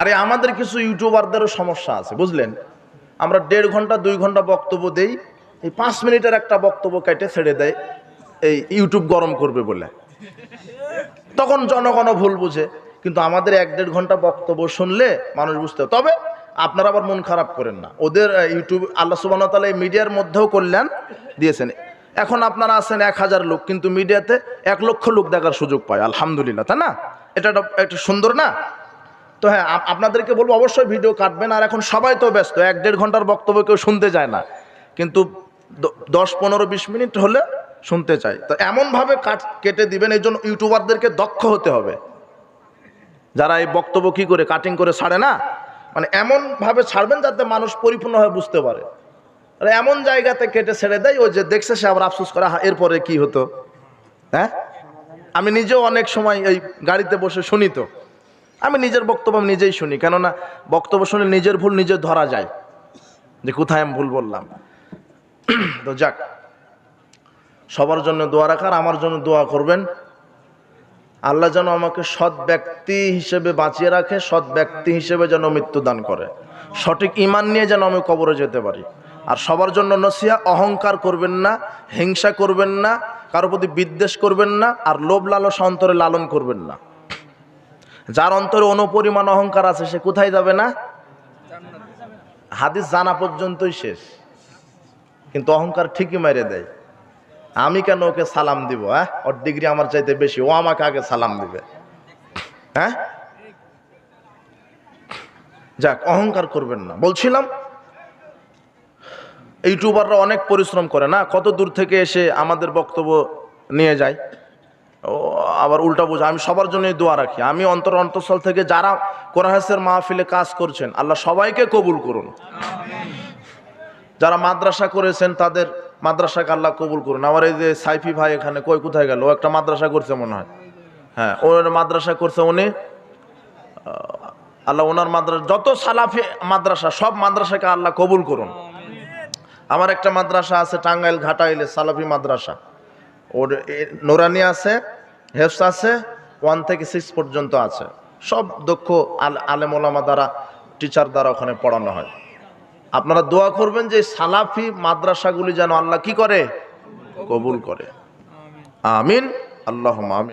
আরে আমাদের কিছু ইউটিউবারদেরও সমস্যা আছে, বুঝলেন? আমরা দেড় ঘণ্টা, দুই ঘণ্টা বক্তব্য দেই, এই পাঁচ মিনিটের একটা বক্তব্য কেটে ছেড়ে দেয়, এই ইউটিউব গরম করবে বলে। তখন জনগণও ভুল বুঝে, কিন্তু আমাদের এক দেড় ঘণ্টা বক্তব্য শুনলে মানুষ বুঝতে। তবে আপনারা আবার মন খারাপ করেন না। ওদের ইউটিউব, আল্লাহ সুবাহ তালা এই মিডিয়ার মধ্যেও কল্যাণ দিয়েছেন। এখন আপনারা আছেন এক হাজার লোক, কিন্তু মিডিয়াতে এক লক্ষ লোক দেখার সুযোগ পায়, আলহামদুলিল্লাহ, তাই না? এটা একটা সুন্দর না? তো হ্যাঁ আপনাদেরকে বলব অবশ্যই ভিডিও কাটবেন। আর এখন সবাই তো ব্যস্ত এক দেড় ঘণ্টার বক্তব্য কেউ শুনতে যায় না। কিন্তু দশ পনেরো বিশ মিনিট হলে শুনতে চাই। তো এমনভাবে কাট কেটে দিবেন এই জন্য ইউটিউবারদেরকে দক্ষ হতে হবে। যারা এই বক্তব্য কী করে কাটিং করে ছাড়ে না? মানে এমনভাবে ছাড়বেন যাতে মানুষ পরিপূর্ণভাবে বুঝতে পারে। আর এমন জায়গাতে কেটে ছেড়ে দেয় ওই যে দেখছে সে আবার আফসোস করে "হা, এরপরে কি হতো? হ্যাঁ? আমি নিজেও অনেক সময় এই গাড়িতে বসে শুনি তো। আমি নিজের বক্তব্য আমি নিজেই শুনি, কেননা বক্তব্য শুনে নিজের ভুল নিজে ধরা যায়। যে কোথায় আমি ভুল বললাম। তো যাক, সবার জন্য দোয়া রাখার, আমার জন্য দোয়া করবেন। আল্লাহ যেন আমাকে সৎ ব্যক্তি হিসেবে বাঁচিয়ে রাখে, সৎ ব্যক্তি হিসেবে যেন মৃত্যু দান করে। সঠিক ইমান নিয়ে যেন আমি কবরে যেতে পারি। আর সবার জন্য নসিয়া অহংকার করবেন না, হিংসা করবেন না কারোর প্রতি বিদ্বেষ করবেন না, আর লোভ, লালস অন্তরে লালন করবেন না। যার অন্তরে অনুপরিমাণ অহংকার আছে, সে কোথায় যাবে না? হাদিস জানা পর্যন্তই শেষ। কিন্তু অহংকার ঠিকই মেরে দেয়। আমি কেন ওকে সালাম দিব হ্যাঁ? ওর ডিগ্রি আমার চাইতে বেশি, ও আমাকে আগে সালাম দিবে। হ্যাঁ? যাক, অহংকার করবেন না। বলছিলাম, ইউটিউবাররা অনেক পরিশ্রম করে না? কত দূর থেকে এসে আমাদের বক্তব্য নিয়ে যায়? আবার উল্টা বোঝা, আমি সবার জন্যই দোয়া রাখি। আমি অন্তর অন্তঃস্থল থেকে যারা কোরআনের মাহফিলে কাজ করছেন, আল্লাহ সবাইকে কবুল করুন। যারা মাদ্রাসা করেছেন, তাদের মাদ্রাসাকে আল্লাহ কবুল করুন। আমার এই যে সাইফি ভাই এখানে কই, কোথায় গেল? ও একটা মাদ্রাসা করছে মনে হয়। হ্যাঁ ও মাদ্রাসা করছে উনি। আল্লাহ ওনার মাদ্রাসা, যত সালাফি মাদ্রাসা, সব মাদ্রাসাকে আল্লাহ কবুল করুন। আমার একটা মাদ্রাসা আছে, টাঙ্গাইল ঘাটাইলে সালাফি মাদ্রাসা। ওর নোরানি আছে হেফস আছে ওয়ান থেকে সিক্স পর্যন্ত আছে। সব দক্ষ আল আলেমোলামা দ্বারা টিচার দ্বারা ওখানে পড়ানো হয়। আপনারা দোয়া করবেন যে সালাফি মাদ্রাসাগুলি যেন আল্লাহ কি করে? কবুল করে। আমিন। আল্লাহ আমিন।